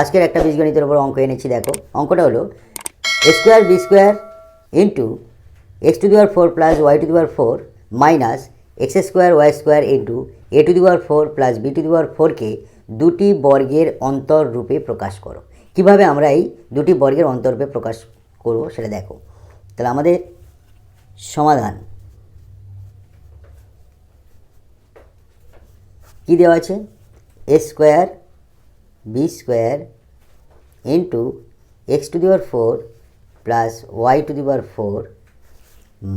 আজকের একটা বীজগণিতের উপর অঙ্ক এনেছি, দেখো। অঙ্কটা হলো A square B square into X to the power four plus Y to the power four minus X square Y square into A to the power four plus B to the power ফোরকে দুটি বর্গের অন্তর রূপে প্রকাশ করো। কীভাবে আমরা এই দুটি বর্গের অন্তরূপে প্রকাশ করব সেটা দেখো। তাহলে আমাদের সমাধান। কি দেওয়া আছে? A square B square into X to the power four plus Y to the power four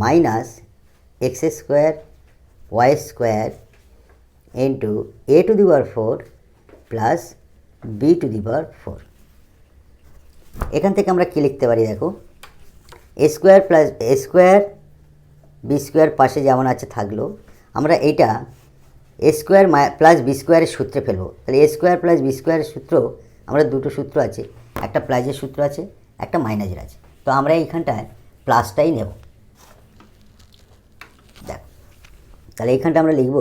minus X square Y square into A to the power four plus B to the power four এখান থেকে আমরা কী লিখতে পারি দেখো? A square plus A square B square পাশে যেমন আছে থাকল, আমরা এইটা এ স্কোয়ার প্লাস বি স্কোয়ারের সূত্রে ফেলব। তাহলে এ স্কোয়ার প্লাস বি স্কোয়ারের সূত্র আমরা দুটো সূত্র আছে। একটা প্লাসের সূত্র আছে, একটা মাইনাসের আছে। তো আমরা এইখানটায় প্লাসটাই নেব। দেখো, তাহলে এইখানটা আমরা লিখব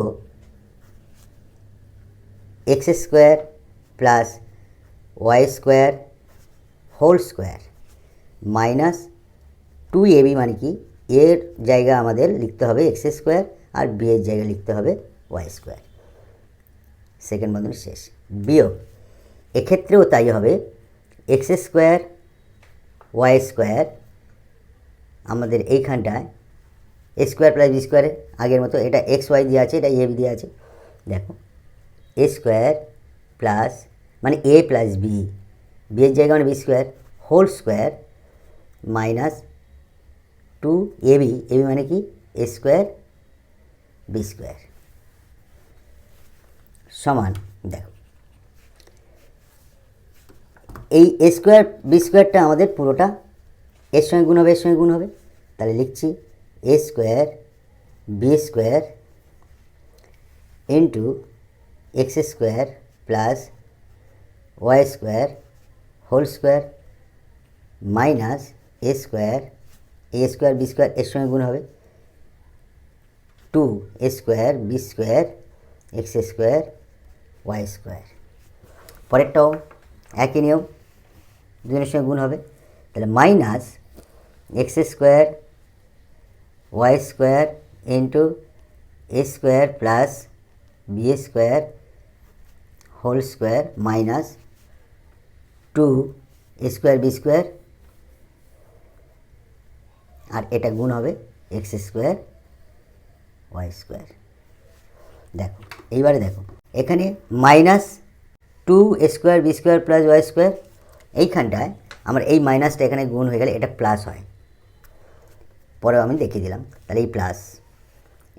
X square plus Y square whole square minus two AB মানে কি? এর জায়গা আমাদের লিখতে হবে এক্স স্কোয়ার আর বি এর জায়গায় লিখতে হবে ওয়াই স্কোয়ার সেকেন্ড বন্ধন শেষ। বিয়োগ। এক্ষেত্রেও তাই হবে। এক্স স্কোয়ার ওয়াই স্কোয়ার আমাদের এইখানটায় এ স্কোয়ার প্লাস বি স্কোয়ারে আগের মতো এটা এক্স ওয়াই দিয়ে আছে, এটা এ বি দিয়ে আছে। দেখো এ স্কোয়ার প্লাস মানে এ প্লাস বি বি এর জায়গা মানে B square whole square minus two A B A B মানে কি? এ স্কোয়ার বি স্কোয়ার সমান, দেখো। এই এ স্কোয়ার বি স্কোয়ারটা আমাদের পুরোটা, এর সঙ্গে গুণ হবে, এর সঙ্গে গুণ হবে। তাহলে লিখছি A square B square into X square plus Y square whole square minus A square A square B square এর সঙ্গে গুণ হবে। Two A square B square X square Y square পরেরটাও একই নিয়ম, দুজনের সঙ্গে গুণ হবে। তাহলে minus X square Y square into A square plus B square whole square minus two A square B square আর এটা গুণ হবে এক্স স্কোয়ার ওয়াই স্কোয়ার দেখো, এইবারে দেখো, এখানে minus two square B square plus Y square এইখানটায় আমার এই মাইনাসটা এখানে গুণ হয়ে গেলে এটা প্লাস হয়। পরেও আমি দেখিয়ে দিলাম, তাহলে এই প্লাস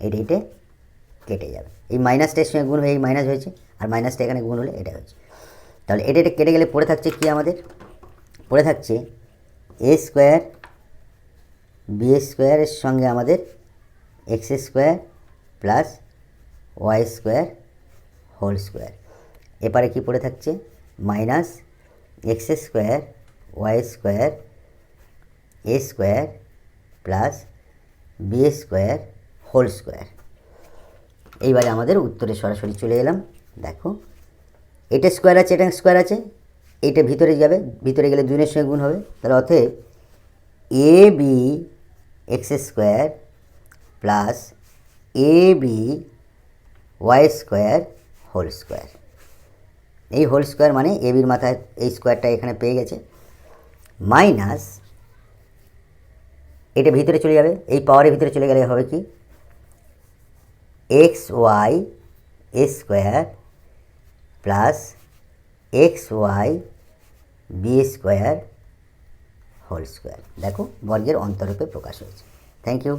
এটা এটা কেটে যাবে। এই মাইনাসটার সঙ্গে গুণ হয়ে, এই মাইনাস হয়েছে, আর মাইনাসটা এখানে গুণ হলে এটা হয়েছে। তাহলে এটা এটা কেটে গেলে পড়ে থাকছে কি আমাদের? পড়ে থাকছে এ স্কোয়ার বি স্কোয়ারের সঙ্গে আমাদের X square plus Y square whole square. এপারে কি পড়ে থাকছে? Minus X square Y square A square plus B square whole square. এইবারে আমাদের উত্তরে সরাসরি চলে এলাম। দেখো, এটা স্কোয়ার আছে, এটা স্কোয়ার আছে এইটা ভিতরে যাবে, ভিতরে গেলে দুইনের সঙ্গে গুণ হবে। তাহলে অতএব A B X square plus A B Y square whole square. এই হোল স্কোয়ার মানে এ বির মাথায় এই স্কোয়ারটা এখানে পেয়ে গেছে। মাইনাস এটা ভিতরে চলে যাবে, এই পাওয়ারের ভিতরে চলে গেলে হবে কি? X Y square plus X Y B square whole square দেখো বর্গের অন্তরূপে প্রকাশ হয়েছে। Thank you